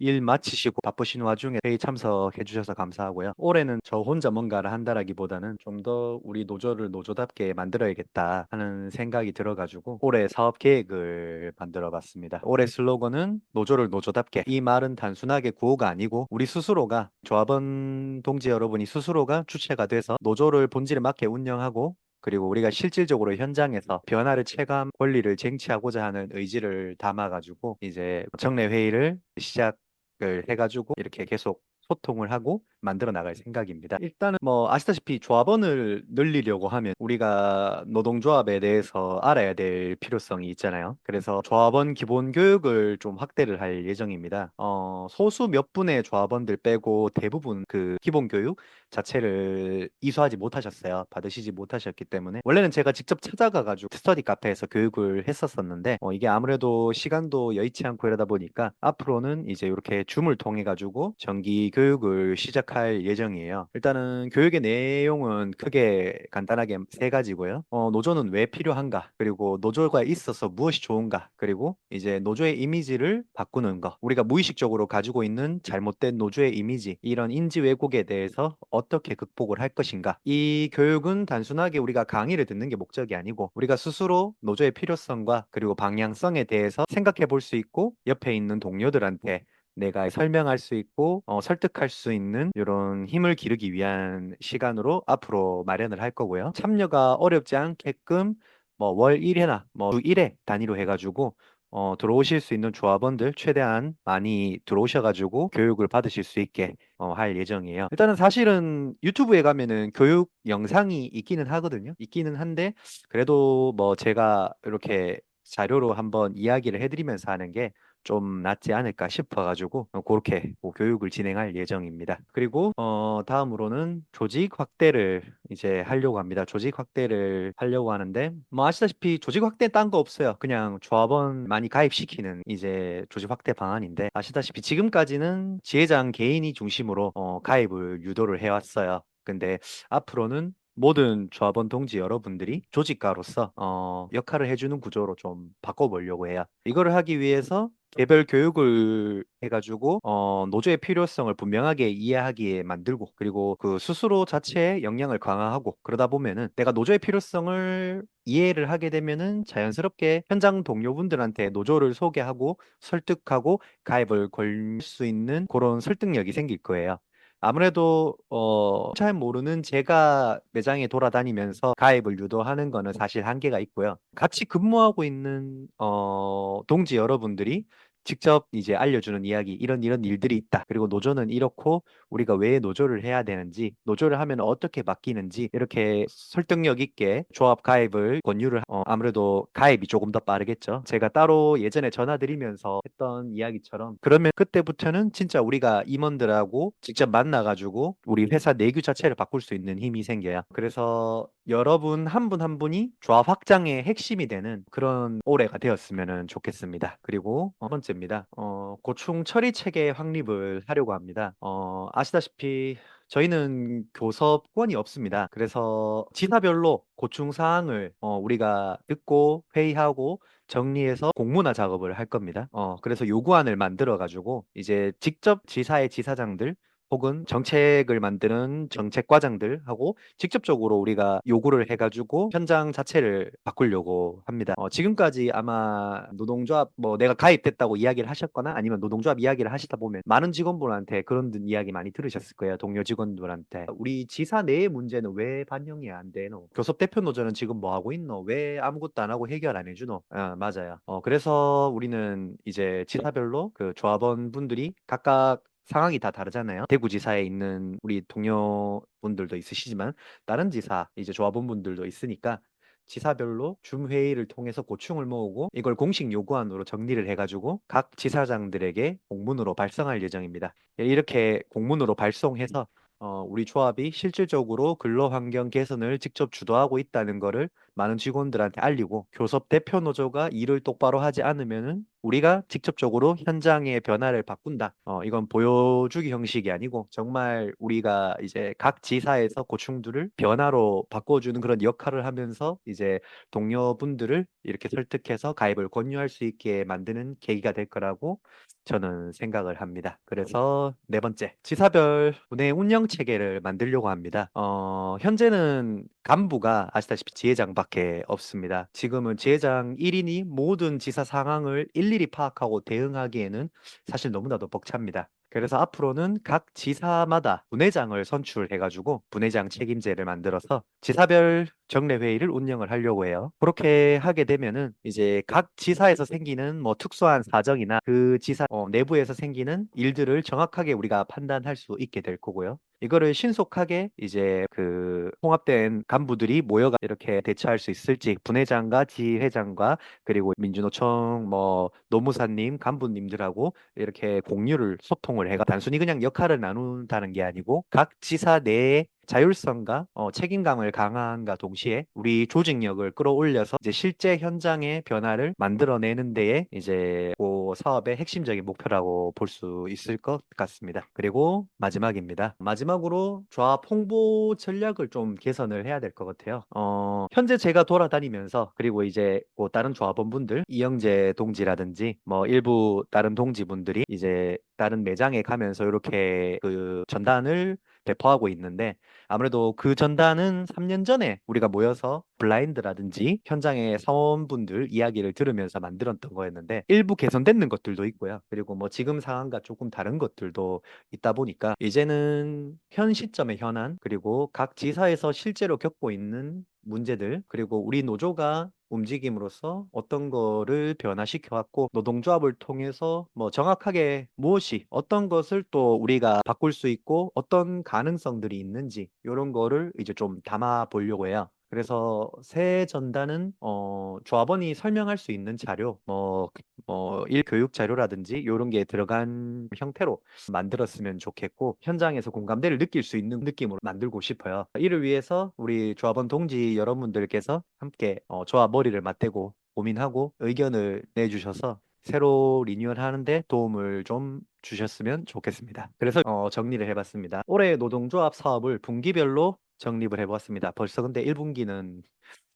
일 마치시고 바쁘신 와중에 회의 참석해 주셔서 감사하고요. 올해는 저 혼자 뭔가를 한다라기보다는 좀 더 우리 노조를 노조답게 만들어야겠다 하는 생각이 들어가지고 올해 사업 계획을 만들어 봤습니다. 올해 슬로건은 노조를 노조답게. 이 말은 단순하게 구호가 아니고 우리 스스로가 조합원 동지 여러분이 스스로가 주체가 돼서 노조를 본질에 맞게 운영하고 그리고 우리가 실질적으로 현장에서 변화를 체감, 권리를 쟁취하고자 하는 의지를 담아가지고 이제 정례 회의를 시작을 해가지고 이렇게 계속 소통을 하고 만들어 나갈 생각입니다. 일단은 뭐 아시다시피 조합원을 늘리려고 하면 우리가 노동조합에 대해서 알아야 될 필요성이 있잖아요. 그래서 조합원 기본 교육을 좀 확대를 할 예정입니다. 어, 소수 몇 분의 조합원들 빼고 대부분 그 기본 교육 자체를 이수하지 못하셨어요. 받으시지 못하셨기 때문에 원래는 제가 직접 찾아가 가지고 스터디 카페에서 교육을 했었었는데 어, 이게 아무래도 시간도 여의치 않고 이러다 보니까 앞으로는 이제 이렇게 줌을 통해 가지고 정기 교육을 시작할 예정이에요. 일단은 교육의 내용은 크게 간단하게 세 가지고요. 어, 노조는 왜 필요한가? 그리고 노조가 있어서 무엇이 좋은가? 그리고 이제 노조의 이미지를 바꾸는 거. 우리가 무의식적으로 가지고 있는 잘못된 노조의 이미지, 이런 인지 왜곡에 대해서 어떻게 극복을 할 것인가? 이 교육은 단순하게 우리가 강의를 듣는 게 목적이 아니고 우리가 스스로 노조의 필요성과 그리고 방향성에 대해서 생각해 볼 수 있고 옆에 있는 동료들한테 내가 설명할 수 있고 어, 설득할 수 있는 이런 힘을 기르기 위한 시간으로 앞으로 마련을 할 거고요. 참여가 어렵지 않게끔 뭐 월 1회나 뭐주 1회 단위로 해가지고 어, 들어오실 수 있는 조합원들 최대한 많이 들어오셔가지고 교육을 받으실 수 있게 어, 할 예정이에요. 일단은 사실은 유튜브에 가면은 교육 영상이 있기는 하거든요. 있기는 한데 그래도 뭐 제가 이렇게 자료로 한번 이야기를 해드리면서 하는 게 좀 낫지 않을까 싶어가지고 어, 그렇게 뭐 교육을 진행할 예정입니다. 그리고 어, 다음으로는 조직 확대를 이제 하려고 합니다. 조직 확대를 하려고 하는데 뭐 아시다시피 조직 확대 딴 거 없어요. 그냥 조합원 많이 가입시키는 이제 조직 확대 방안인데 아시다시피 지금까지는 지회장 개인이 중심으로 어, 가입을 유도를 해왔어요. 근데 앞으로는 모든 조합원 동지 여러분들이 조직가로서 어, 역할을 해주는 구조로 좀 바꿔보려고 해요. 이거를 하기 위해서 개별 교육을 해가지고 어, 노조의 필요성을 분명하게 이해하기에 만들고 그리고 그 스스로 자체의 역량을 강화하고 그러다 보면은 내가 노조의 필요성을 이해를 하게 되면은 자연스럽게 현장 동료분들한테 노조를 소개하고 설득하고 가입을 걸 수 있는 그런 설득력이 생길 거예요. 아무래도 어, 잘 모르는 제가 매장에 돌아다니면서 가입을 유도하는 거는 사실 한계가 있고요. 같이 근무하고 있는 어, 동지 여러분들이 직접 이제 알려주는 이야기, 이런 이런 일들이 있다. 그리고 노조는 이렇고 우리가 왜 노조를 해야 되는지, 노조를 하면 어떻게 바뀌는지 이렇게 설득력 있게 조합 가입을 권유를 어, 아무래도 가입이 조금 더 빠르겠죠. 제가 따로 예전에 전화드리면서 했던 이야기처럼 그러면 그때부터는 진짜 우리가 임원들하고 직접 만나가지고 우리 회사 내규 자체를 바꿀 수 있는 힘이 생겨요. 그래서 여러분 한 분한 분이 조합 확장의 핵심이 되는 그런 올해가 되었으면 좋겠습니다. 그리고 첫 번째 입니다. 어, 고충 처리 체계 확립을 하려고 합니다. 어, 아시다시피 저희는 교섭권이 없습니다. 그래서 지사별로 고충 사항을 어, 우리가 듣고 회의하고 정리해서 공문화 작업을 할 겁니다. 어, 그래서 요구안을 만들어 가지고 이제 직접 지사의 지사장들 혹은 정책을 만드는 정책 과장들하고 직접적으로 우리가 요구를 해가지고 현장 자체를 바꾸려고 합니다. 어, 지금까지 아마 노동조합 뭐 내가 가입됐다고 이야기를 하셨거나 아니면 노동조합 이야기를 하시다 보면 많은 직원분한테 그런 이야기 많이 들으셨을 거예요. 동료 직원들한테 우리 지사 내의 문제는 왜 반영이 안 되노? 교섭 대표 노조는 지금 뭐 하고 있노? 왜 아무것도 안 하고 해결 안 해주노? 어, 맞아요. 어, 그래서 우리는 이제 지사별로 그 조합원 분들이 각각 상황이 다 다르잖아요. 대구지사에 있는 우리 동료분들도 있으시지만 다른 지사 이제 조합원분들도 있으니까 지사별로 줌 회의를 통해서 고충을 모으고 이걸 공식 요구안으로 정리를 해가지고 각 지사장들에게 공문으로 발송할 예정입니다. 예, 이렇게 공문으로 발송해서 어, 우리 조합이 실질적으로 근로 환경 개선을 직접 주도하고 있다는 거를 많은 직원들한테 알리고 교섭 대표 노조가 일을 똑바로 하지 않으면은 우리가 직접적으로 현장의 변화를 바꾼다. 어, 이건 보여주기 형식이 아니고 정말 우리가 이제 각 지사에서 고충들을 변화로 바꿔주는 그런 역할을 하면서 이제 동료분들을 이렇게 설득해서 가입을 권유할 수 있게 만드는 계기가 될 거라고 저는 생각을 합니다. 그래서 네 번째, 지사별 분해 운영 체계를 만들려고 합니다. 어, 현재는 간부가 아시다시피 지회장밖에 없습니다. 지금은 지회장 1인이 모든 지사 상황을 일일이 파악하고 대응하기에는 사실 너무나도 벅찹니다. 그래서 앞으로는 각 지사마다 분회장을 선출해가지고 분회장 책임제를 만들어서 지사별 정례 회의를 운영을 하려고 해요. 그렇게 하게 되면은 이제 각 지사에서 생기는 뭐 특수한 사정이나 그 지사 어, 내부에서 생기는 일들을 정확하게 우리가 판단할 수 있게 될 거고요. 이거를 신속하게 이제 그 통합된 간부들이 모여가 이렇게 대처할 수 있을지 분회장과 지회장과 그리고 민주노총 뭐 노무사님 간부님들하고 이렇게 공유를 소통을 해가 단순히 그냥 역할을 나눈다는 게 아니고 각 지사 내에 자율성과 어, 책임감을 강화함과 동시에 우리 조직력을 끌어올려서 이제 실제 현장의 변화를 만들어내는 데에 이제 그 사업의 핵심적인 목표라고 볼 수 있을 것 같습니다. 그리고 마지막입니다. 마지막으로 조합 홍보 전략을 좀 개선을 해야 될 것 같아요. 어, 현재 제가 돌아다니면서 그리고 이제 뭐 다른 조합원분들 이영재 동지라든지 뭐 일부 다른 동지분들이 이제 다른 매장에 가면서 이렇게 그 전단을 배포하고 있는데 아무래도 그 전단은 3년 전에 우리가 모여서 블라인드라든지 현장의 사원분들 이야기를 들으면서 만들었던 거였는데 일부 개선되는 것들도 있고요. 그리고 뭐 지금 상황과 조금 다른 것들도 있다 보니까 이제는 현 시점의 현안 그리고 각 지사에서 실제로 겪고 있는 문제들 그리고 우리 노조가 움직임으로써 어떤 거를 변화시켜 왔고 노동조합을 통해서 뭐 정확하게 무엇이 어떤 것을 또 우리가 바꿀 수 있고 어떤 가능성들이 있는지 이런 거를 이제 좀 담아 보려고 해요. 그래서 새 전단은 어, 조합원이 설명할 수 있는 자료, 뭐, 뭐, 일 교육 자료라든지 이런 게 들어간 형태로 만들었으면 좋겠고 현장에서 공감대를 느낄 수 있는 느낌으로 만들고 싶어요. 이를 위해서 우리 조합원 동지 여러분들께서 함께 어, 조합 머리를 맞대고 고민하고 의견을 내주셔서 새로 리뉴얼 하는데 도움을 좀 주셨으면 좋겠습니다. 그래서 어, 정리를 해봤습니다. 올해 노동조합 사업을 분기별로 정립을 해보았습니다. 벌써 근데 1분기는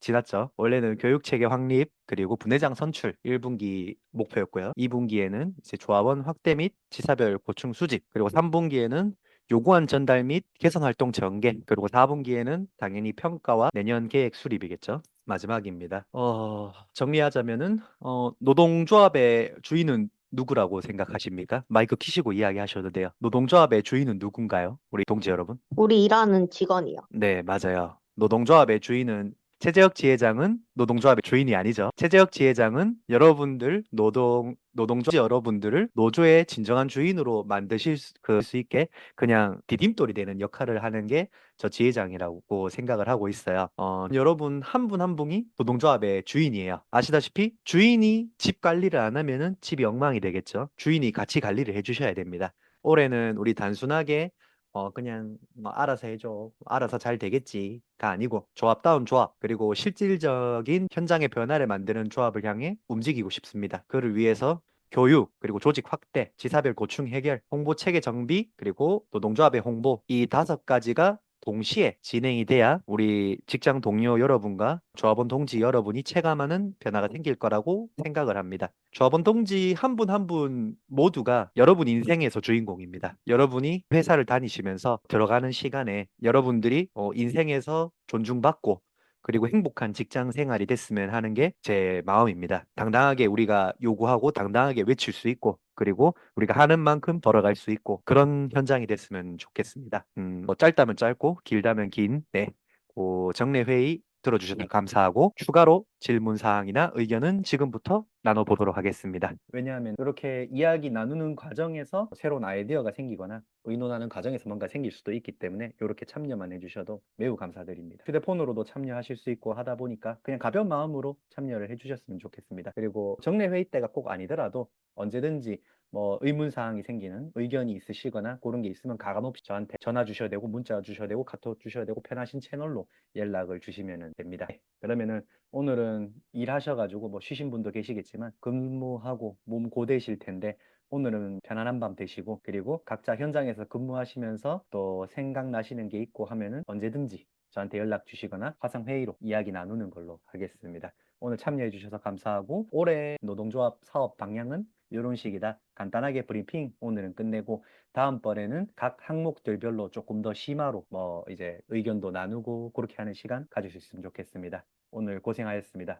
지났죠. 원래는 교육 체계 확립 그리고 분회장 선출 1분기 목표였고요. 2분기에는 이제 조합원 확대 및 지사별 고충 수집 그리고 3분기에는 요구안 전달 및 개선 활동 전개 그리고 4분기에는 당연히 평가와 내년 계획 수립이겠죠. 마지막입니다. 어, 정리하자면은 어, 노동조합의 주인은 누구라고 생각하십니까? 마이크 키시고 이야기하셔도 돼요. 노동조합의 주인은 누군가요? 우리 동지 여러분? 우리 일하는 직원이요. 네, 맞아요. 노동조합의 주인은 최재혁 지회장은 노동조합의 주인이 아니죠. 최재혁 지회장은 여러분들 노동 노동조 여러분들을 노조의 진정한 주인으로 만드실 수, 그, 수 있게 그냥 디딤돌이 되는 역할을 하는 게 저 지회장이라고 생각을 하고 있어요. 어, 여러분 한 분 한 분이 노동조합의 주인이에요. 아시다시피 주인이 집 관리를 안 하면은 집이 엉망이 되겠죠. 주인이 같이 관리를 해주셔야 됩니다. 올해는 우리 단순하게 어 그냥 뭐 알아서 해줘 알아서 잘 되겠지가 아니고 조합다운 조합 그리고 실질적인 현장의 변화를 만드는 조합을 향해 움직이고 싶습니다. 그를 위해서 교육 그리고 조직 확대, 지사별 고충 해결, 홍보 체계 정비 그리고 노동조합의 홍보 이 다섯 가지가 동시에 진행이 돼야 우리 직장 동료 여러분과 조합원 동지 여러분이 체감하는 변화가 생길 거라고 생각을 합니다. 조합원 동지 한 분 한 분 모두가 여러분 인생에서 주인공입니다. 여러분이 회사를 다니시면서 들어가는 시간에 여러분들이 어, 인생에서 존중받고 그리고 행복한 직장 생활이 됐으면 하는 게 제 마음입니다. 당당하게 우리가 요구하고 당당하게 외칠 수 있고 그리고 우리가 하는 만큼 벌어갈 수 있고 그런 현장이 됐으면 좋겠습니다. 음, 뭐 짧다면 짧고 길다면 긴 네. 그 정례 회의 들어주셔서 감사하고 추가로 질문 사항이나 의견은 지금부터 나눠보도록 하겠습니다. 왜냐하면 이렇게 이야기 나누는 과정에서 새로운 아이디어가 생기거나 의논하는 과정에서 뭔가 생길 수도 있기 때문에 이렇게 참여만 해주셔도 매우 감사드립니다. 휴대폰으로도 참여하실 수 있고 하다 보니까 그냥 가벼운 마음으로 참여를 해주셨으면 좋겠습니다. 그리고 정례 회의 때가 꼭 아니더라도 언제든지 뭐 의문 사항이 생기는 의견이 있으시거나 그런 게 있으면 가감없이 저한테 전화 주셔야 되고 문자 주셔야 되고 카톡 주셔야 되고 편하신 채널로 연락을 주시면 됩니다. 네, 그러면은 오늘은 일하셔가지고 뭐 쉬신 분도 계시겠지만 근무하고 몸 고되실 텐데 오늘은 편안한 밤 되시고 그리고 각자 현장에서 근무하시면서 또 생각나시는 게 있고 하면은 언제든지 저한테 연락 주시거나 화상 회의로 이야기 나누는 걸로 하겠습니다. 오늘 참여해 주셔서 감사하고 올해 노동조합 사업 방향은 이런 식이다. 간단하게 브리핑 오늘은 끝내고 다음번에는 각 항목들별로 조금 더 심화로 뭐 이제 의견도 나누고 그렇게 하는 시간 가질 수 있으면 좋겠습니다. 오늘 고생하셨습니다.